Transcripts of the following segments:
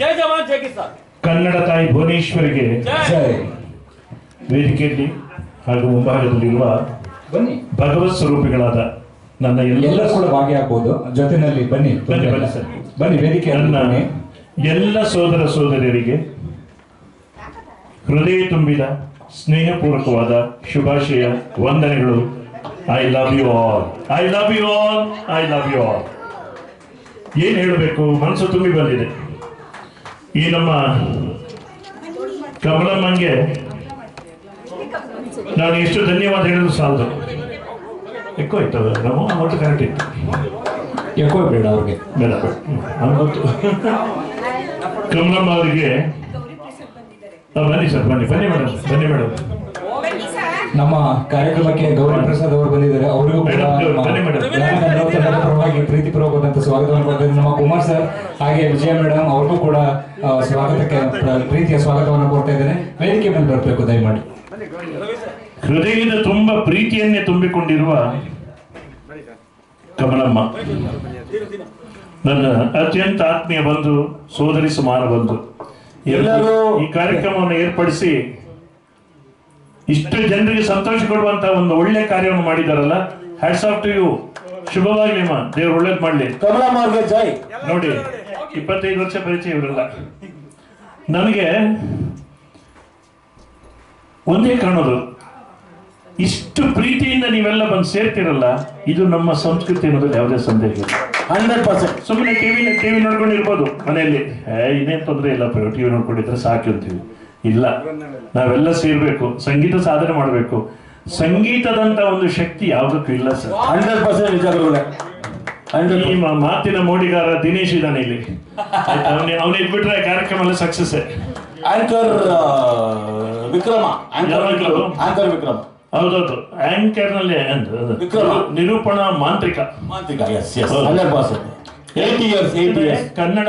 ಜೈ ಜವಾನ್ ಜೈ ಕಿಸಾನ್. ಕನ್ನಡ ತಾಯಿ ಭುವನೇಶ್ವರಿಗೆ ವೇದಿಕೆಯಲ್ಲಿ ಹಾಗೂ ಮುಂಭಾಗದಲ್ಲಿರುವ ಬನ್ನಿ. ಭಗವತ್ ಸ್ವರೂಪಿಗಳಾದ ನನ್ನ ಎಲ್ಲ ಕೂಡ ಭಾಗಿಯಾಗಬಹುದು ಜೊತೆನಲ್ಲಿ ಬನ್ನಿ. ಬನ್ನಿ, ಬನ್ನಿ ಸರ್. ಬನ್ನಿ ವೇದಿಕೆ ನಾನೇ ಎಲ್ಲ ಸೋದರ ಸೋದರಿಯರಿಗೆ ಹೃದಯ ತುಂಬಿದ ಸ್ನೇಹಪೂರ್ವಕವಾದ ಶುಭಾಶಯ ವಂದನೆಗಳು. I love you all I love you all I love you all ಏನ್ ಹೇಳಬೇಕು? ಮನಸ್ಸು ತುಂಬಿ ಬಂದಿದೆ. ಈ ನಮ್ಮ ಕಮಲಮ್ಮಂಗೆ ನಾನು ಎಷ್ಟು ಧನ್ಯವಾದ ಹೇಳಿದ್ರು ಸಾಲದು. ಎಕ್ಕೋ ಇತ್ತು ನಮ್ಮ ಮತ್ತು ಕರೆಕ್ಟ್ ಇತ್ತು. ಎಕ್ಕೋ ಬೇಡ ಅವ್ರಿಗೆ. ಬೇಡ ಬೇಡ. ಕಮಲಮ್ಮ ಅವರಿಗೆ ಬನ್ನಿ ಸರ್ ಬನ್ನಿ. ಬನ್ನಿ ಮೇಡಮ್. ಬನ್ನಿ ಮೇಡಮ್. ನಮ್ಮ ಕಾರ್ಯಕ್ರಮಕ್ಕೆ ಗೌರಿ ಪ್ರಸಾದ್ ಅವರು ಬಂದಿದ್ದಾರೆ. ಅವರಿಗೂ ಕೂಡ ಪರವಾಗಿ ಪ್ರೀತಿ ಪೂರ್ವಕವಾದಂತಹ ಸ್ವಾಗತವನ್ನು ನಮ್ಮ ಕುಮಾರ್ ಸರ್ ಹಾಗೆ ವಿಜಯ ಮೇಡಮ್ ಅವ್ರಿಗೂ ಕೂಡ ಸ್ವಾಗತಕ್ಕೆ ಪ್ರೀತಿಯ ಸ್ವಾಗತವನ್ನು ಕೊಡ್ತಾ ಇದ್ದೇನೆ. ವೇದಿಕೆ ಮೇಲೆ ಬರಬೇಕು ದಯಮಾಡಿ. ಹೃದಯದ ತುಂಬಾ ಪ್ರೀತಿಯನ್ನೇ ತುಂಬಿಕೊಂಡಿರುವ ಕಮಲಮ್ಮ. ನನ್ನ ಅತ್ಯಂತ ಆತ್ಮೀಯ ಬಂಧು ಸೋದರಿ ಸುಮಾರ ಬಂಧು. ಎಲ್ಲರೂ ಈ ಕಾರ್ಯಕ್ರಮವನ್ನು ಏರ್ಪಡಿಸಿ ಇಷ್ಟು ಜನರಿಗೆ ಸಂತೋಷ ಕೊಡುವಂತ ಒಂದು ಒಳ್ಳೆ ಕಾರ್ಯವನ್ನು ಮಾಡಿದಾರಲ್ಲ ಹ್ಯಾಟ್ಸ್ ಆಫ್ ಟು ಯು ಶುಭವಾಗ್ಲಿ ಮಾ ದೇವ್ರು ಒಳ್ಳೇದ್ ಮಾಡ್ಲಿ. ಕಮಲಾ ಮಾರ್ಗ ಜೈ. ನೋಡಿ ಇಪ್ಪತ್ತೈದು ವರ್ಷ ಪರಿಚಯ ಇವರಲ್ಲ. ನನಗೆ ಒಂದೇ ಕಾಣೋದು. ಇಷ್ಟು ಪ್ರೀತಿಯಿಂದ ನೀವೆಲ್ಲ ಬಂದು ಸೇರ್ತಿರಲ್ಲ ಇದು ನಮ್ಮ ಸಂಸ್ಕೃತಿ ಅನ್ನೋದ್ರಲ್ಲಿ ಯಾವುದೇ ಸಂದೇಹ ಇಲ್ಲ. Hundred percent. ಸುಮ್ಮನೆ ಟಿವಿ ಟಿವಿ ನೋಡ್ಕೊಂಡಿರ್ಬೋದು ಮನೆಯಲ್ಲಿ. ಏ ಇನ್ನೇನು ತೊಂದರೆ ಇಲ್ಲ ಟಿವಿ ನೋಡ್ಕೊಂಡಿದ್ರೆ ಸಾಕು ಅಂತೀವಿ. ಇಲ್ಲ. ನಾವೆಲ್ಲ ಸೇರ್ಬೇಕು. ಸಂಗೀತ ಸಾಧನೆ ಮಾಡಬೇಕು. ಸಂಗೀತದಂತ ಒಂದು ಶಕ್ತಿ ಯಾವುದಕ್ಕೂ ಇಲ್ಲ ಸರ್. ಹಂಡ್ರೆಡ್ ಪರ್ಸೆಂಟ್ ನಿಜ ಹಂಡ್ರೆಡ್ ಮಾತಿನ ಮೋಡಿಗಾರ ದಿನೇಶ್ ಇದ್ದಾನೆ ಇಲ್ಲಿ. ಅವನೇ ಅವನ ಇದ್ಬಿಟ್ರೆ ಕಾರ್ಯಕ್ರಮ ಎಲ್ಲ success anchor Vikrama. Anchor Vikrama? ಹೌದೌದು. ಆಂಕರ್ನಲ್ಲಿ. ವಿಕ್ರಮ. ನಿರೂಪಣಾ ಮಾಂತ್ರಿಕ. ಮಾಂತ್ರಿಕ ಎಸ್ ಎಸ್ ಹೌದು. Hundred percent. Eighty years eighty years Kannada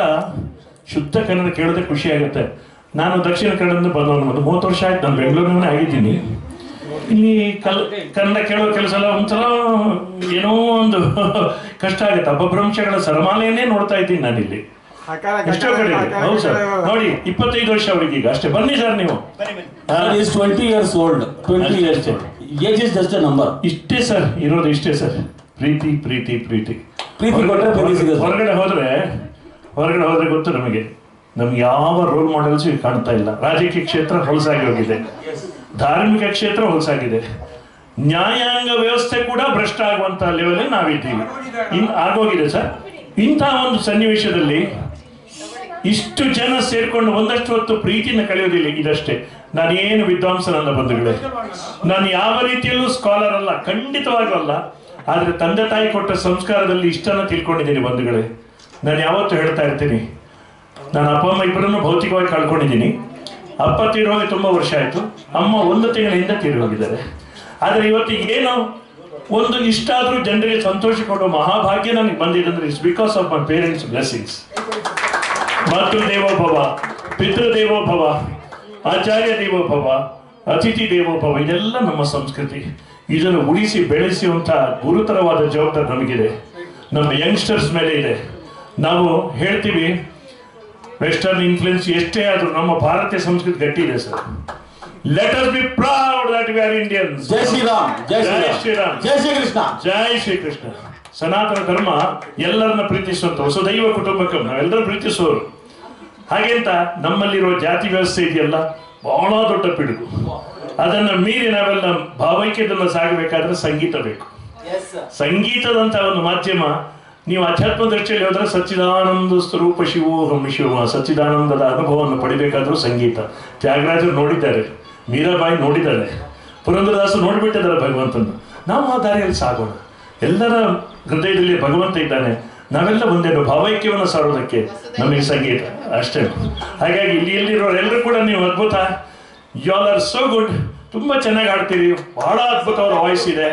ಶುದ್ಧ ಕನ್ನಡ ಕೇಳೋದೇ ಖುಷಿ ಆಗುತ್ತೆ. ನಾನು ದಕ್ಷಿಣ ಕನ್ನಡದಿಂದ ಬಂದವನು ಒಂದು ಮೂವತ್ತು ವರ್ಷ ಆಯ್ತು. ನಾನು ಬೆಂಗಳೂರಿನವನೇ ಆಗಿದ್ದೀನಿ. ಇಲ್ಲಿ ಕಲ್ ಕನ್ನಡ ಕೇಳೋ ಕೆಲಸ ಎಲ್ಲ ಒಂಥರ ಏನೋ ಒಂದು ಕಷ್ಟ ಆಗುತ್ತೆ. ಅಪಭ್ರಂಶಗಳ ಸರಮಾಲೆಯನ್ನೇ ನೋಡ್ತಾ ಇದ್ದೀನಿ ನಾನಿಲ್ಲಿ. ಎಷ್ಟೋ ಕಡೆ ಹೌದು ಸರ್. ನೋಡಿ ಇಪ್ಪತ್ತೈದು ವರ್ಷ ಅವ್ರಿಗೆ ಈಗ ಅಷ್ಟೇ. ಬನ್ನಿ ಸರ್ ನೀವು. Is twenty years old twenty years ಅಷ್ಟೇ. ಏಜ್ ಇಸ್ ಜಸ್ಟ್ ನಂಬರ್ ಇಷ್ಟೇ ಸರ್. ಇರೋದು ಇಷ್ಟೇ ಸರ್. ಪ್ರೀತಿ ಪ್ರೀತಿ ಪ್ರೀತಿ. ಪ್ರೀತಿ ಕೊಟ್ಟರೆ. ಹೊರಗಡೆ ಹೋದ್ರೆ ಹೊರಗಡೆ ಹೋದ್ರೆ ಗೊತ್ತು ನಮಗೆ. ನಮ್ಗೆ ಯಾವ ರೋಲ್ ಮಾಡೆಲ್ಸ್ ಈಗ ಕಾಣ್ತಾ ಇಲ್ಲ. ರಾಜಕೀಯ ಕ್ಷೇತ್ರ ಹೊಲಸಾಗಿ ಹೋಗಿದೆ. ಧಾರ್ಮಿಕ ಕ್ಷೇತ್ರ ಹೊಲಸಾಗಿದೆ. ನ್ಯಾಯಾಂಗ ವ್ಯವಸ್ಥೆ ಕೂಡ ಭ್ರಷ್ಟ ಆಗುವಂತ ಲೆವೆಲ್ ನಾವಿದ್ದೀವಿ. ಇನ್ ಆಗೋಗಿದೆ ಸರ್. ಇಂತಹ ಒಂದು ಸನ್ನಿವೇಶದಲ್ಲಿ ಇಷ್ಟು ಜನ ಸೇರ್ಕೊಂಡು ಒಂದಷ್ಟು ಹೊತ್ತು ಪ್ರೀತಿನ ಕಳೆಯೋದಿಲ್ಲ ಇದಷ್ಟೇ. ನಾನೇನು ವಿದ್ವಾಂಸನಲ್ಲ ಬಂಧುಗಳೇ. ನಾನು ಯಾವ ರೀತಿಯಲ್ಲೂ ಸ್ಕಾಲರ್ ಅಲ್ಲ ಖಂಡಿತವಾಗೂ ಅಲ್ಲ. ಆದ್ರೆ ತಂದೆ ತಾಯಿ ಕೊಟ್ಟ ಸಂಸ್ಕಾರದಲ್ಲಿ ಇಷ್ಟನ್ನ ತಿಳ್ಕೊಂಡಿದ್ದೀನಿ ಬಂಧುಗಳೇ. ನಾನು ಯಾವತ್ತೂ ಹೇಳ್ತಾ ಇರ್ತೀನಿ ನಾನು ಅಪ್ಪ, ಅಮ್ಮ ಇಬ್ಬರನ್ನು ಭೌತಿಕವಾಗಿ ಕಳ್ಕೊಂಡಿದ್ದೀನಿ. ಅಪ್ಪ ತೀರೋಗಿ ತುಂಬ ವರ್ಷ ಆಯ್ತು. ಅಮ್ಮ ಒಂದು ತಿಂಗಳ ಹಿಂದೆ ತೀರಿ ಹೋಗಿದ್ದಾರೆ. ಆದ್ರೆ ಇವತ್ತಿಗೆ ಏನು ಒಂದು ಇಷ್ಟ ಆದ್ರೂ ಜನರಿಗೆ ಸಂತೋಷ ಕೊಡೋ ಮಹಾಭಾಗ್ಯ ನನಗೆ ಬಂದಿದೆ ಅಂದರೆ it's because of my parents blessings ಮಾತೃ ದೇವೋಭವ ಪಿತೃ ದೇವೋಭವ ಆಚಾರ್ಯ ದೇವೋಭವ, ಅತಿಥಿ ದೇವೋಭವ, ಇದೆಲ್ಲ ನಮ್ಮ ಸಂಸ್ಕೃತಿ. ಇದನ್ನು ಉಳಿಸಿ ಬೆಳೆಸುವಂಥ ಗುರುತರವಾದ ಜವಾಬ್ದಾರಿ ನಮಗಿದೆ. ನಮ್ಮ ಯಂಗ್ಸ್ಟರ್ಸ್ ಮೇಲೆ ಇದೆ. ನಾವು ಹೇಳ್ತೀವಿ ವೆಸ್ಟರ್ನ್ ಇನ್ಫ್ಲುಯೆನ್ಸ್ ಎಷ್ಟೇ ಆದರೂ ನಮ್ಮ ಭಾರತೀಯ ಸಂಸ್ಕೃತಿ ಗಟ್ಟಿ ಇದೆ sir. Let us be proud that we are Indians ಜೈ ಶ್ರೀರಾಮ್ ಜೈ ಶ್ರೀರಾಮ್. ಜೈ ಶ್ರೀರಾಮ್ ಕೃಷ್ಣ. ಜೈ ಶ್ರೀ ಕೃಷ್ಣ. ಸನಾತನ ಧರ್ಮ ಎಲ್ಲರನ್ನ ಪ್ರೀತಿಸುವಂತ ದೈವ ಕುಟುಂಬಕ್ಕೆ ನಾವೆಲ್ಲರೂ ಪ್ರೀತಿಸುವರು ಹಾಗೆಂತ ನಮ್ಮಲ್ಲಿರುವ ಜಾತಿ ವ್ಯವಸ್ಥೆ ಇದೆಯಲ್ಲ? ಬಹಳ ದೊಡ್ಡ ಪಿಡುಗು. ಅದನ್ನ ಮೀರಿ ನಾವೆಲ್ಲ ಭಾವೈಕ್ಯದನ್ನ ಸಾಗಬೇಕಾದ್ರೆ ಸಂಗೀತ ಬೇಕು. ಸಂಗೀತದಂತ ಒಂದು ಮಾಧ್ಯಮ ನೀವು ಆಧ್ಯಾತ್ಮ ದೃಷ್ಟಿಯಲ್ಲಿ ಹೋದ್ರೆ ಸಚ್ಚಿದಾನಂದ ಸ್ವರೂಪ ಶಿವೋಹಂ ಶಿವ, ಸಚ್ಚಿದಾನಂದದ ಅನುಭವವನ್ನು ಪಡಿಬೇಕಾದ್ರೂ ಸಂಗೀತ. ತ್ಯಾಗರಾಜರು ನೋಡಿದ್ದಾರೆ ಮೀರಾಬಾಯಿ ನೋಡಿದ್ದಾರೆ, ಪುರಂದರದಾಸರು ನೋಡಿಬಿಟ್ಟಿದ್ದಾರೆ ಭಗವಂತನ ನಾವು ಆ ದಾರಿಯಲ್ಲಿ ಸಾಗೋಣ. ಎಲ್ಲರ ಹೃದಯದಲ್ಲಿ ಭಗವಂತ ಇದ್ದಾನೆ. ನಾವೆಲ್ಲ ಒಂದೇನು ಭಾವೈಕ್ಯವನ್ನು ಸಾರೋದಕ್ಕೆ ನಮಗೆ ಸಂಗೀತ ಅಷ್ಟೇ. ಹಾಗಾಗಿ ಇಲ್ಲಿ ಎಲ್ಲಿರೋರು ಎಲ್ಲರೂ ಕೂಡ ನೀವು ಅದ್ಭುತ. You all are so good ತುಂಬ ಚೆನ್ನಾಗಿ ಹಾಡ್ತೀರಿ. ಬಹಳ ಅದ್ಭುತವಾದ ವಾಯ್ಸ್ ಇದೆ.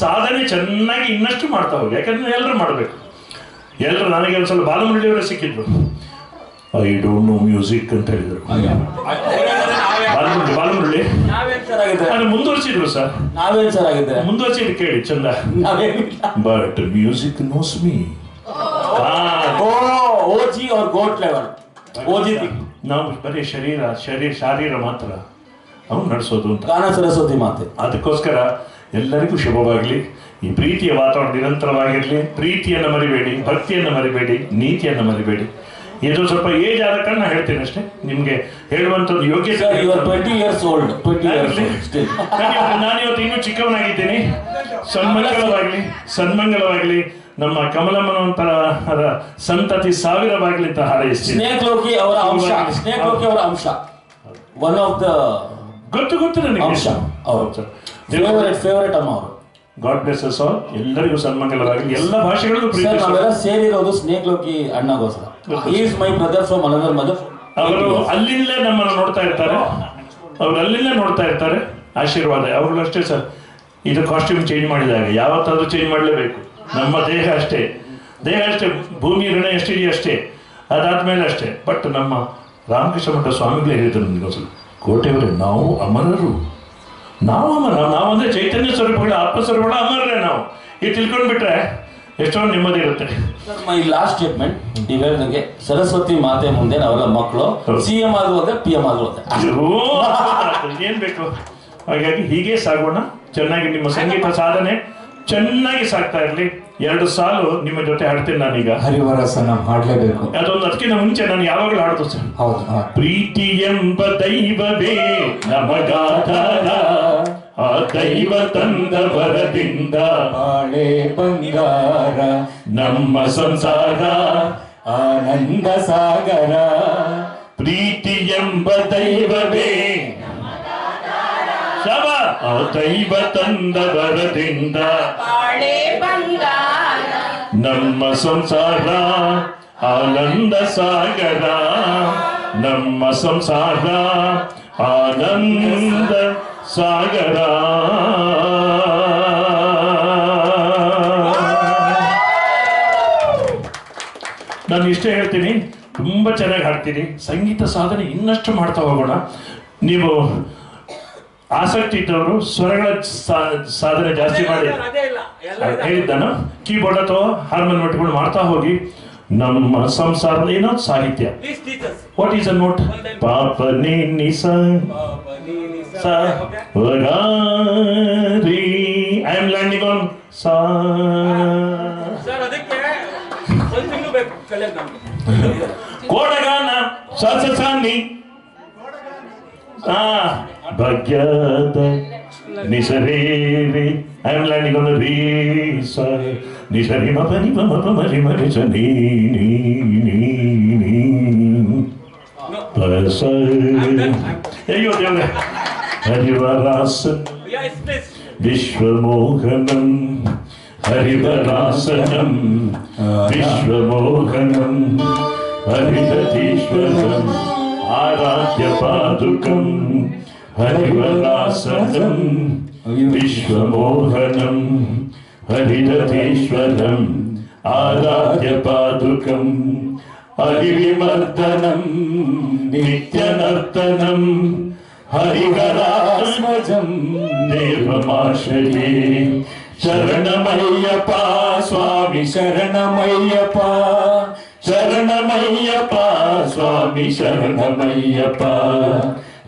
ಸಾಧನೆ ಚೆನ್ನಾಗಿ ಇನ್ನಷ್ಟು ಮಾಡ್ತಾ ಹೋಗಿ. ಯಾಕಂದ್ರೆ ಎಲ್ಲರೂ ಮಾಡಬೇಕು. ಎಲ್ಲರೂ ನನಗೆ ಒಂದ್ಸಲ ಬಾಲಮುರಳಿಯವರೇ ಸಿಕ್ಕಿದ್ರು. ಐ ಡೋಂಟ್ ನೋ ಮ್ಯೂಸಿಕ್ ಅಂತ ಹೇಳಿದ್ರು. ಬಾಲಮುರಳಿ ನಾನು ಮುಂದುವರಿಸಿದ್ರು ಸರ್. ನಾವೇನ್ ಚೆನ್ನಾಗಿದೆ ಮುಂದುವರಿಸಿದ್ದು ಕೇಳಿ ಚಂದ. But music knows me OG ಅವ್ರ ಗೋಟ್ ಲೆವೆಲ್ ಓಜಿ ನಾವು ಬರೀ ಶರೀರ ಶರೀರ ಶಾರೀರ ಮಾತ್ರ. ಅವ್ನು ನಡೆಸೋದು ಅಂತ. ಗಾನ ಸರಸ್ವತಿ ಮಾತೆ. ಅದಕ್ಕೋಸ್ಕರ ಎಲ್ಲರಿಗೂ ಶುಭವಾಗಲಿ. ಈ ಪ್ರೀತಿಯ ವಾತಾವರಣ ನಿರಂತರವಾಗಿರಲಿ. ಪ್ರೀತಿಯನ್ನು ಮರಿಬೇಡಿ ಭಕ್ತಿಯನ್ನು ಮರಿಬೇಡಿ ನೀತಿಯನ್ನು ಮರಿಬೇಡಿ. ಇದು ಸ್ವಲ್ಪ ಏಜ್ ಆದ ಕಾರಣ ಹೇಳ್ತೀನಿ ಅಷ್ಟೇ. ನಿಮ್ಗೆ ಹೇಳುವಂಥದ್ದು ಯೋಗ್ಯ twenty years old twenty years ನಾನು ಇವತ್ತು ಇನ್ನೂ ಚಿಕ್ಕವನಾಗಿದ್ದೀನಿ. ಸನ್ಮಂಗಲವಾಗಲಿ ಸನ್ಮಂಗಲವಾಗಲಿ ನಮ್ಮ ಕಮಲಮ್ಮನಂತರ ಸಂತತಿ ಸಾವಿರವಾಗಲಿ ಅಂತ ಹಾರೈಸ್ತೀನಿ. ಸ್ನೇಕ್ ಲೋಕಿ ಅವರ ಅಂಶ. ಸ್ನೇಕ್ ಲೋಕಿ ಅವರ ಅಂಶ. ಒನ್ ಆಫ್ ದ ಗೊತ್ತು ಗೊತ್ತು ನನಗೆ. ಅಂಶ. ಅವರು ಫೇವರೇಟ್ ಫೇವರೇಟ್ ಅಮ್ಮ ಅವರು. ಗಾಡ್ ಬ್ಲೆಸ್ ಅಸ್ ಆಲ್ ಎಲ್ಲರಿಗೂ ಸನ್ಮಂಗಲವಾಗಲಿ ಎಲ್ಲ ಭಾಷೆಗಳಿಗೂ ಸರ್ ಪ್ರೀತಿ ನಾವೆಲ್ಲ ಸೇರಿರೋದು snake Loki ಅಣ್ಣಗೋಸ್ಕರ is my brother from another mother ಅವರು ಅಲ್ಲಿಂದಲೇ ನಮ್ಮನ್ನು ನೋಡ್ತಾ ಇರ್ತಾರೆ. ಅವ್ರು ಅಲ್ಲಿಂದಲೇ ನೋಡ್ತಾ ಇರ್ತಾರೆ. ಆಶೀರ್ವಾದ. ಅವ್ರಿಗೂ ಅಷ್ಟೇ ಸರ್ ಇದು ಕಾಸ್ಟ್ಯೂಮ್ ಚೇಂಜ್ ಮಾಡಿದಾಗ ಯಾವತ್ತಾದ್ರೂ ಚೇಂಜ್ ಮಾಡಲೇಬೇಕು. ನಮ್ಮ ದೇಹ ಅಷ್ಟೇ. ದೇಹ ಅಷ್ಟೇ. ಭೂಮಿ ಋಣ ಎಷ್ಟಿದೆಯೋ ಅಷ್ಟೇ. ಅದಾದ್ಮೇಲೆ ಅಷ್ಟೇ. ಬಟ್ ನಮ್ಮ ರಾಮಕೃಷ್ಣ ಮಠ ಸ್ವಾಮಿಗಳೇ ಹೇಳಿದ್ರು ನನಗೋಸ್ಕರ ಕೋಟೆಯವರೇ ನಾವು ಅಮರರು. ನಾವು ಅಮರ ನಾವಂದ್ರೆ ಚೈತನ್ಯ ಸ್ವರೂಪಗಳ ಆತ್ಮ ಸ್ವರೂಪಗಳ ಅಮರರೇ ನಾವು. ಇದು ತಿಳ್ಕೊಂಡ್ಬಿಟ್ರೆ ಎಷ್ಟೊಂದು ನೆಮ್ಮದಿ ಇರುತ್ತೆ. ಮೈ ಲಾಸ್ಟ್ ಸ್ಟೇಟ್ಮೆಂಟ್ ನೀವು ಹೇಳಿದಂಗೆ ಸರಸ್ವತಿ ಮಾತೆ ಮುಂದೆ ನಾವೆಲ್ಲ ಮಕ್ಕಳು ಸಿ ಎಂ ಆದ್ರೂ ಅಂದ್ರೆ ಪಿ ಎಂ ಆದ್ರೂ ಏನ್ ಬೇಕು? ಹಾಗಾಗಿ ಹೀಗೆ ಸಾಗೋಣ. ಚೆನ್ನಾಗಿ ನಿಮ್ಮ ಸಂಗೀತ ಸಾಧನೆ. ಚೆನ್ನಾಗಿ ಸಾಕ್ತಾ ಇರಲಿ. ಎರಡು ಸಾಲು ನಿಮ್ಮ ಜೊತೆ ಹಾಡ್ತೀನಿ ನಾನೀಗ. ಹರಿವರಸ ನಾವು ಹಾಡ್ಲೇಬೇಕು. ಅದೊಂದು ಅದಕ್ಕಿಂತ ಮುಂಚೆ ನಾನು ಯಾವಾಗಲೂ ಹಾಡ್ತು ಸರ್. ಹೌದು. ಪ್ರೀತಿ ಎಂಬ ದೈವವೇ ನಮಗಾಧಾರ. ಆ ದೈವ ತಂದ ವರದಿಂದ ಬಾಳೆ ಬಂಗಾರ ನಮ್ಮ ಸಂಸಾರ. ಆನಂದ ಸಾಗರ. ಪ್ರೀತಿ ಎಂಬ ದೈವವೇ ಶವ ಆ ದೈವ ತಂದ ಬರದಿಂದ ಬಾಳೆ ಬಂಗಾರ. ನಮ್ಮ ಸಂಸಾರ ಆನಂದ ಸಾಗರ. ನಮ್ಮ ಸಂಸಾರ ಆನಂದ ಸಾಗರ. ನಾನು ಇಷ್ಟೇ ಹೇಳ್ತೀನಿ ತುಂಬ ಚೆನ್ನಾಗಿ ಹಾಡ್ತೀನಿ ಸಂಗೀತ ಸಾಧನೆ ಇನ್ನಷ್ಟು ಮಾಡ್ತಾ ಹೋಗೋಣ. ನೀವು ಆಸಕ್ತಿ ಇದ್ದವರು ಸ್ವರಗಳ ಸಾಧನೆ ಜಾಸ್ತಿ ಮಾಡಿ. ಹೇಳಿದ್ದಾನು ಕೀಬೋರ್ಡ್ ಅಥವಾ ಹಾರ್ಮೋನ್ ನೋಟ್ಗಳು ಮಾಡ್ತಾ ಹೋಗಿ ನಮ್ಮ ಸಂಸಾರದ ಏನೋ ಸಾಹಿತ್ಯ. ವಾಟ್ ಈಸ್ ಅ ನೋಟ್ ಪಾಪ ನಿಸ ನಿ ಸ ಸ ರೀ ಐ ಆಮ್ ಲ್ಯಾಂಡಿಂಗ್ ಆನ್ ಸಾ ಸರ್ ಕೋಡಗಾನ ಸ ಸ Bagheada, Nisarere, I'm landing on a visa. Nisarima, Panima, ni ni ni Pasai. Hey, you're young. Harivarasa. Yes, please. Vishwamohanam. Harivarasam. Vishwamohanam. Haritatishwaram. Aradhya Padukam. Harivarasanam विश्वमोहनं हरिरथीश्वरम् आराध्यपादुकम् हरिविमर्दनं नित्यनर्तनं हरिहरात्मजं देवमाश्रये शरणमय्यपा स्वामी शरणमय्यपा शरणमय्यपा स्वामी शरणमय्यपा।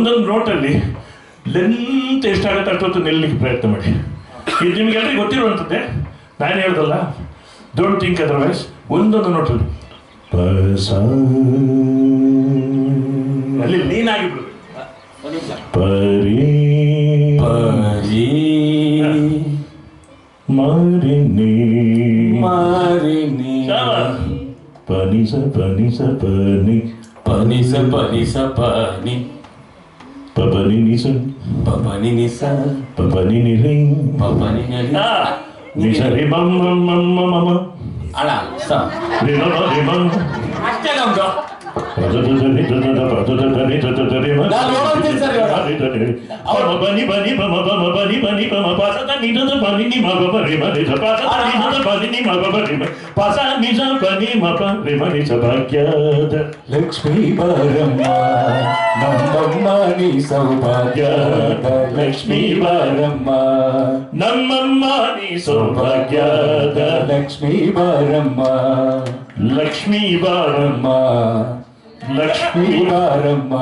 ಒಂದೊಂದು ನೋಟಲ್ಲಿ ಲೆಂತ್ ಎಷ್ಟಾಗುತ್ತೆ ಅಷ್ಟೊತ್ತು ನಿಲ್ಲಲಿಕ್ಕೆ ಪ್ರಯತ್ನ ಮಾಡಿ. ಇದು ನಿಮ್ಗೆಲ್ಲರಿಗೂ ಗೊತ್ತಿರುವಂಥದ್ದೇ ನಾನು ಹೇಳ್ದಲ್ಲ ಡೋಂಟ್ ಥಿಂಕ್ ಅದರ್ವೈಸ್ ಒಂದೊಂದು ನೋಟಲ್ಲಿ ಪ ಸ ಅಲ್ಲಿ ನೀನಾಗಿಬಿಡು ಪರಿ ಪರಿ ಮರಿನಿ. ಮಾರಿನಿ ಪನಿ ಸ ಪನಿ. ಪನಿಸ ಪನಿ ಪನಿ. ಸ ಪನಿ ಸ ಪನಿ ಪಪನಿ ನಿ ಸ ಪಪನಿ ನಿ ಸ ಪಪನಿ ನಿ ರಿ ಪಪನಿ ನಿ ರಿ. ಆ, ನಿ ಸ ರಿ ಮಮ್ ಮಮ್ లక్ష్మీ బారమ్మ నమ్మమ్మ నీ సౌభాగ్య లక్ష్మీ బారమ్మ నమ్మమ్మ నీ సౌభాగ్య లక్ష్మీ బారమ్మ ಲಕ್ಷ್ಮೀ ಬಾರಮ್ಮ ಲಕ್ಷ್ಮೀ ಬಾರಮ್ಮ.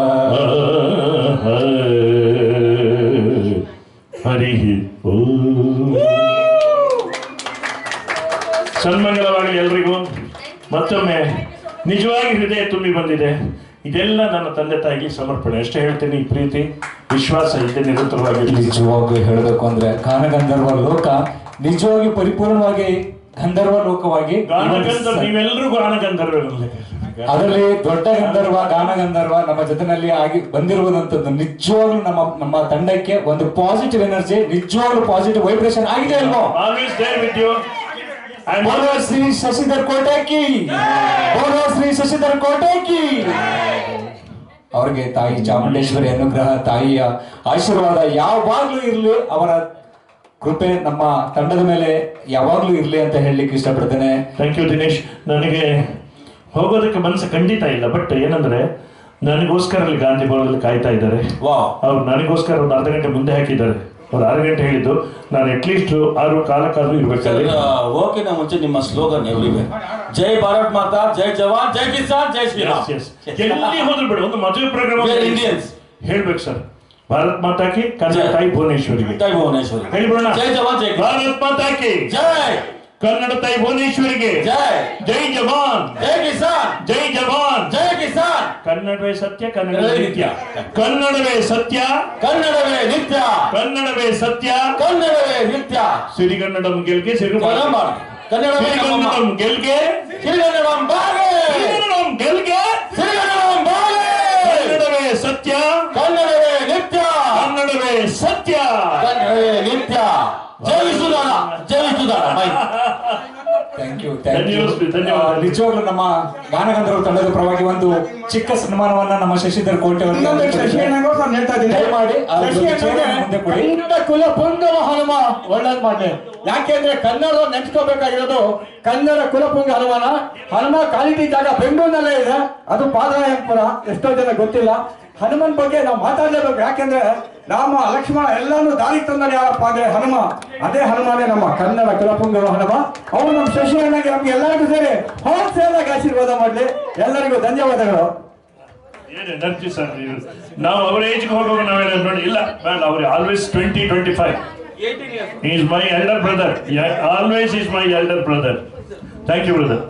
ಹರಿ ಓ. ಸನ್ಮಂಗಲವಾಗಲಿ ಎಲ್ರಿಗೂ ಮತ್ತೊಮ್ಮೆ ನಿಜವಾಗಿ ಹೃದಯ ತುಂಬಿ ಬಂದಿದೆ. ಇದೆಲ್ಲ ನನ್ನ ತಂದೆ ತಾಯಿಗೆ ಸಮರ್ಪಣೆ. ಅಷ್ಟೇ ಹೇಳ್ತೀನಿ ಈ ಪ್ರೀತಿ, ವಿಶ್ವಾಸ ಇದೆ ನಿರಂತರವಾಗಿ. ನಿಜವಾಗ್ಲೂ ಹೇಳಬೇಕು ಅಂದ್ರೆ ಕಾನಗಂಧರ್ವ ಲೋಕ ನಿಜವಾಗಿ ಪರಿಪೂರ್ಣವಾಗಿ ಗಂಧರ್ವ ಲೋಕವಾಗಿ ನೀವೆಲ್ಲರೂ ಗಾನಗಂಧರ್ವರಲ್ಲೇ ಅದರಲ್ಲಿ ದೊಡ್ಡ ಗಂಧರ್ವ ಗಾನ ಗಂಧರ್ವ ನಮ್ಮ ಜೊತೆನಲ್ಲಿ ಆಗಿ ಬಂದಿರುವುದಂತದ್ದು ನಿಜವಾಗ್ಲೂ ನಮ್ಮ ನಮ್ಮ ತಂಡಕ್ಕೆ ಒಂದು ಪಾಸಿಟಿವ್ ಎನರ್ಜಿ ನಿಜವಾಗ್ಲೂ ಪಾಸಿಟಿವ್ ವೈಬ್ರೇಷನ್ ಆಗಿದೆ ಅಲ್ವಾ? ಬೋಲೋ ಶ್ರೀ ಶಶಿಧರ್ ಕೋಟೆಕಿ. ಬೋಲೋ ಶ್ರೀ ಶಶಿಧರ್ ಕೋಟೆಕಿ. ಅವ್ರಿಗೆ ತಾಯಿ ಚಾಮುಂಡೇಶ್ವರಿ ಅನುಗ್ರಹ ತಾಯಿಯ ಆಶೀರ್ವಾದ ಯಾವಾಗ್ಲೂ ಇರ್ಲಿ ಅವರ ಕೃಪೆ ನಮ್ಮ ತಂಡದ ಮೇಲೆ ಯಾವಾಗಲೂ ಇರಲಿ ಅಂತ ಹೇಳಲಿಕ್ಕೆ ಇಷ್ಟಪಡ್ತೇನೆ. ಥ್ಯಾಂಕ್ ಯು ದಿನೇಶ್ ನನಗೆ ಹೋಗೋದಕ್ಕೆ ಮನಸ್ಸು ಖಂಡಿತ ಇಲ್ಲ ಬಟ್ ಏನಂದ್ರೆ ನನಗೋಸ್ಕರ ಅಲ್ಲಿ ಗಾಂಧಿ ಭವನದಲ್ಲಿ ಕಾಯ್ತಾ ಇದ್ದಾರೆ. ವಾ ಅವ್ರು ನನಗೋಸ್ಕರ ಒಂದು ಅರ್ಧ ಗಂಟೆ ಮುಂದೆ ಹಾಕಿದ್ದಾರೆ. ಅವ್ರು ಆರು ಗಂಟೆ ಹೇಳಿದ್ದು ನಾನು ಅಟ್ಲೀಸ್ಟ್ ಆರು ಕಾಲಕ್ಕಾದ್ರೂ ಓಕೆ ಓಕೆನ ಮುಂಚೆ ನಿಮ್ಮ ಸ್ಲೋಗನ್ ಎವ್ರಿವೆ. ಜೈ ಭಾರತ್ ಮಾತಾ ಜೈ ಜವಾನ್ ಜೈ ಕಿಸಾನ್ ಜೈ ಶ್ರೀರಾಮ್. Yes, yes. ಎಲ್ಲಿ ಹೋದ್ರು ಬಿಡು ಒಂದು ಮದುವೆ ಪ್ರೋಗ್ರಾಮ್ ಇಂಡಿಯನ್ಸ್ ಹೇಳ್ಬೇಕು ಸರ್ ಭಾರತ್ ಮಾತಾಕಿ ಕನ್ನಡ ಜೈ. ತಾಯಿ ಭುವನೇಶ್ವರಿಗೆ ಜೈ ಭುವನೇಶ್ವರಿ ಹೇಳ್ಬಿಡೋಣ ಜೈ ಜವಾನ್ ಜೈ ಕಿಸಾನ್. ಭಾರತ್ ಮಾತಾಕಿ ಜೈ ಕನ್ನಡ ತಾಯಿ ಭುವನೇಶ್ವರಿಗೆ ಜೈ ಜೈ ಜವಾನ್ ಜೈ ಕಿಸಾನ್ ಜೈ ಜವಾನ್ ಜೈ ಕಿಸಾನ್ ಕನ್ನಡವೇ ಸತ್ಯ ಕನ್ನಡವೇ ನಿತ್ಯ ಕನ್ನಡವೇ ಸತ್ಯ ಕನ್ನಡವೇ ನಿತ್ಯ ಕನ್ನಡವೇ ಸತ್ಯ ಕನ್ನಡವೇ ನಿತ್ಯ ಸಿರಿಗನ್ನಡಂ ಗೆಲ್ಗೆ ಸಿರು ಕನ್ನಡ ಕನ್ನಡವೇ ನಮ್ಮಮ್ಮ. ಸಿರಿಗನ್ನಡಂ ಗೆಲ್ಗೆ ಸಿರಿಗನ್ನಡಂ ಬಾಗೆ ಸಿರಿಗನ್ನಡಂ ಗೆಲ್ಗೆ ಜೈ ಸುಧಾರ ಜೈ Sudhara bye thank you thank you ಧನ್ಯವಾದ. ನಿಜವಾಗ್ಲೂ ನಮ್ಮ ಗಾನಗಂಧರ್ವ ತಂಡದ ಪರವಾಗಿ ಒಂದು ಚಿಕ್ಕ ಸನ್ಮಾನವನ್ನ ನಮ್ಮ ಶಶಿಧರ್ ಕೋಟೆ ಮುಂದೆ ಕೊಡಿ. ಕನ್ನಡ ಕುಲ ಪುಂಗವ ಹನುಮ ಒಳ್ಳೇದ್ ಮಾಡಿ ಯಾಕೆಂದ್ರೆ ಕನ್ನಡ ನೆನ್ಸ್ಕೋಬೇಕಾಗಿರೋದು ಕನ್ನಡ ಕುಲಪುಂಗ ಹನುಮಾನ ಹನುಮ ಕ್ವಾಲಿಟಿ ಜಾಗ ಬೆಂಗಳೂರಿನಲ್ಲೇ ಇದೆ. ಅದು ಪಾದರಾಯಪುರ ಎಷ್ಟೋ ಜನ ಗೊತ್ತಿಲ್ಲ. ಹನುಮನ್ ಬಗ್ಗೆ ನಾವು ಮಾತಾಡಲೇಬೇಕು. ಯಾಕೆಂದ್ರೆ ರಾಮ, ಲಕ್ಷ್ಮಣ ಎಲ್ಲಾನು ದಾರಿ ತಂದನ ಯಾರಪ್ಪ ಅಂದ್ರೆ ಹನುಮ. ಅದೇ ಹನುಮಾನೇ ನಮ್ಮ ಕನ್ನಡ ಕುಲಪುಂಗರು ಹನುಮ. ಅವನು ನಮ್ಮ ಶಶಿ ಅಣ್ಣಗೆ ನಮ್ಗೆ ಎಲ್ಲರಿಗೂ ಸೇರಿ ಹೋಲ್ಸೇಲಾಗಿ ಆಶೀರ್ವಾದ ಮಾಡ್ಲಿ. ಎಲ್ಲರಿಗೂ ಧನ್ಯವಾದಗಳು. ನಾವು? ಅವರ ಏಜ್ಗೆ ಹೋಗುವಾಗ ನಾವೇನ ನೋಡಿ ಇಲ್ಲ, ಬೇಡ, ಅವ್ರು always twenty twenty five is my elder brother always is my elder brother thank you brother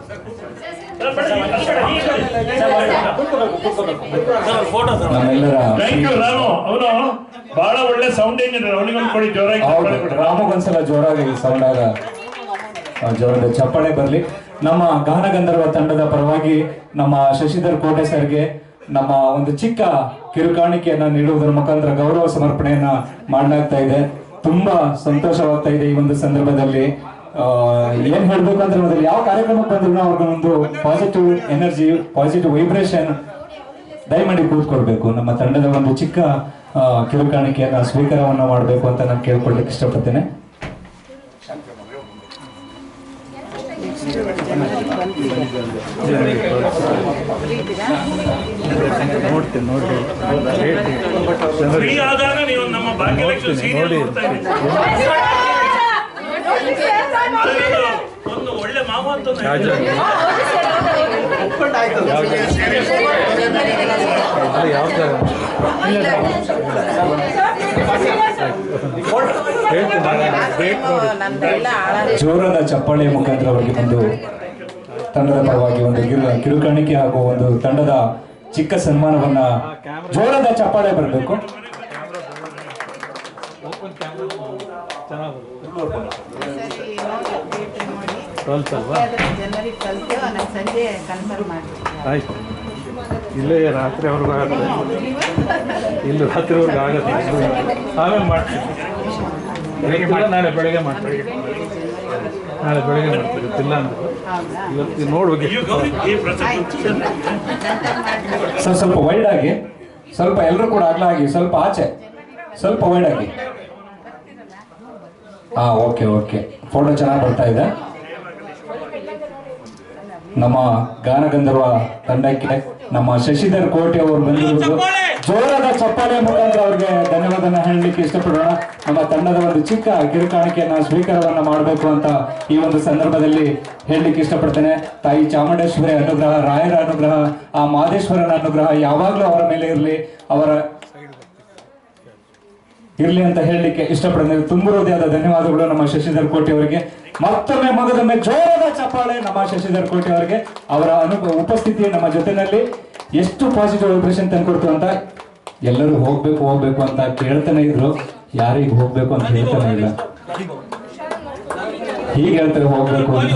ನಮ್ಮೆಲ್ಲರ ಥ್ಯಾಂಕ್ ಯು ರಾಮು. ಅವನು ಬಹಳ ಒಳ್ಳೆ ಸೌಂಡ್ ಇಂಜಿನಿಯರ್ ಅವನಿಗೊಂದು ಕೊಡಿ ಜೋರಾಗಿ ರಾಮಗೊಂದ್ಸಲ ಜೋರಾಗಿ ಸೌಂಡ್ ಆಗ ಜೋರಾದ ಚಪ್ಪಾಳೆ ಬರಲಿ. ನಮ್ಮ ಗಾನಗಂಧರ್ವ ತಂಡದ ಪರವಾಗಿ ನಮ್ಮ ಶಶಿಧರ್ ಕೋಟೆ ಸರ್ಗೆ ನಮ್ಮ ಒಂದು ಚಿಕ್ಕ ಕಿರುಕಾಣಿಕೆಯನ್ನ ನೀಡುವುದರ ಮುಖಾಂತರ ಗೌರವ ಸಮರ್ಪಣೆಯನ್ನ ಮಾಡಲಾಗ್ತಾ ಇದೆ. ತುಂಬಾ ಸಂತೋಷವಾಗ್ತಾ ಇದೆ ಈ ಒಂದು ಸಂದರ್ಭದಲ್ಲಿ. ಏನ್ ಅಂತ ಹೇಳಿದ್ರೆ ಯಾವ ಕಾರ್ಯಕ್ರಮಕ್ಕೆ ಬಂದ್ರು ಅವ್ರಿಗೊಂದು ಪಾಸಿಟಿವ್ ಎನರ್ಜಿ ಪಾಸಿಟಿವ್ ವೈಬ್ರೇಷನ್ ದಯಮಾಡಿ ಕೂತ್ಕೊಳ್ಬೇಕು. ನಮ್ಮ ತಂಡದ ಒಂದು ಚಿಕ್ಕ ಕಿರುಕಾಣಿಕೆಯನ್ನ, ಸ್ವೀಕಾರವನ್ನ ಮಾಡಬೇಕು ಅಂತ ನಾನು ಕೇಳ್ಕೊಳ್ಲಿಕ್ಕೆ ಇಷ್ಟಪಡ್ತೇನೆ. ಫ್ರೀ ಆದಾಗ ನೀವು ನಮ್ಮ ಭಾಗ್ಯಲಕ್ಷ್ಮಿ ಸೀರಿಯಲ್ ನೋಡ್ತಾ ಇದ್ದೀರಿ. ಅದರಿಂದ ಒಂದು ಒಳ್ಳೆ ಮಾವ ಅಂತ. ಜೋರಾದ ಚಪ್ಪಾಳೆಯ ಮುಖಾಂತರ ಅವರಿಗೆ ಒಂದು ತಂಡದ ಪರವಾಗಿ ಒಂದು ಕಿರು ಕಿರುಕಾಣಿಕೆ ಹಾಗೂ ಒಂದು ತಂಡದ ಚಿಕ್ಕ ಸನ್ಮಾನವನ್ನ ಜೋರದ ಚಪ್ಪಾಳೆ ಬರಬೇಕು. ಜನರಿಗೆ ಕಲಿತು ನಾನು ಸಂಜೆ ಕನ್ಫರ್ಮ್ ಮಾಡ್ತೀನಿ ಇಲ್ಲೇ ರಾತ್ರಿವರೆಗೂ ಆಗುತ್ತೆ ಇಲ್ಲಿ ರಾತ್ರಿವರೆಗೂ ಆಗುತ್ತೆ. ಆಮೇಲೆ ಮಾಡ್ತೀನಿ. ನಾಳೆ ಬೆಳಿಗ್ಗೆ ಮಾಡ್ತೀವಿ ನಾಳೆ ಬೆಳಿಗ್ಗೆ ಮಾಡ್ತೀವಿ ಇಲ್ಲ ಅಂದ್ರೆ. ಇವತ್ತು ನೋಡ್ಬೇಕು ಸರ್, ಸ್ವಲ್ಪ ವೈಡ್ ಆಗಿ. ಸ್ವಲ್ಪ ಎಲ್ಲರೂ ಕೂಡ ಆಗ್ಲಾಗಿ ಆಗಿ. ಸ್ವಲ್ಪ ಆಚೆ. ಸ್ವಲ್ಪ ವೈಡ್ ಆಗಿ. ಹಾ ಓಕೆ ಓಕೆ. ಫೋಟೋ ಚೆನ್ನಾಗಿ ಬರ್ತಾ ಇದೆ. ನಮ್ಮ ಗಾನಗಂಧರ್ವ ತಂಡಕ್ಕೆ ನಮ್ಮ ಶಶಿಧರ್ ಕೋಟೆ ಅವರು ಬಂದಿರುವುದು ಜೋರಾದ ಚಪ್ಪಾಳೆ ಮುಖಾಂತರ ಅವ್ರಿಗೆ ಧನ್ಯವಾದನ ಹೇಳಲಿಕ್ಕೆ ಇಷ್ಟಪಡೋಣ. ನಮ್ಮ ತಂಡದ ಒಂದು ಚಿಕ್ಕ ಕಿರುಕಾಣಿಕೆಯನ್ನ, ಸ್ವೀಕಾರವನ್ನ ಮಾಡಬೇಕು ಅಂತ ಈ ಒಂದು ಸಂದರ್ಭದಲ್ಲಿ ಹೇಳಲಿಕ್ಕೆ ಇಷ್ಟಪಡ್ತೇನೆ. ತಾಯಿ ಚಾಮುಂಡೇಶ್ವರಿ ಅನುಗ್ರಹ, ರಾಯರ ಅನುಗ್ರಹ, ಆ ಮಾದೇಶ್ವರನ ಅನುಗ್ರಹ ಯಾವಾಗಲೂ ಅವರ ಮೇಲೆ ಇರಲಿ. ಅವರ ಇರ್ಲಿ ಅಂತ ಹೇಳಲಿಕ್ಕೆ ಇಷ್ಟಪಡ್ತೇನೆ. ತುಂಬ ಆದ ಧನ್ಯವಾದಗಳು ನಮ್ಮ ಶಶಿಧರ್ ಕೋಟೆ ಅವರಿಗೆ. ಮತ್ತೊಮ್ಮೆ ಮಗದೊಮ್ಮೆ ಜೋರದ ಚಪ್ಪಾಳೆ ನಮ್ಮ ಶಶಿಧರ್ ಕೋಟೆ ಅವರಿಗೆ. ಅವರ ಅನು ಉಪಸ್ಥಿತಿ ನಮ್ಮ ಜೊತೆನಲ್ಲಿ ಎಷ್ಟು ಪಾಸಿಟಿವ್ ವೈಬ್ರೇಷನ್ ತಂದ್ಕೊಡ್ತು ಅಂತ ಎಲ್ಲರೂ ಹೋಗ್ಬೇಕು ಹೋಗ್ಬೇಕು ಅಂತ ಕೇಳ್ತಾನೆ ಇದ್ರು. ಯಾರಿಗೆ ಹೋಗ್ಬೇಕು ಅಂತ ಹೇಳ್ತಾನೆ ಇಲ್ಲ. ಹೀಗೆ ಹೇಳ್ತಾರೆ ಹೋಗ್ಬೇಕು ಅಂತ.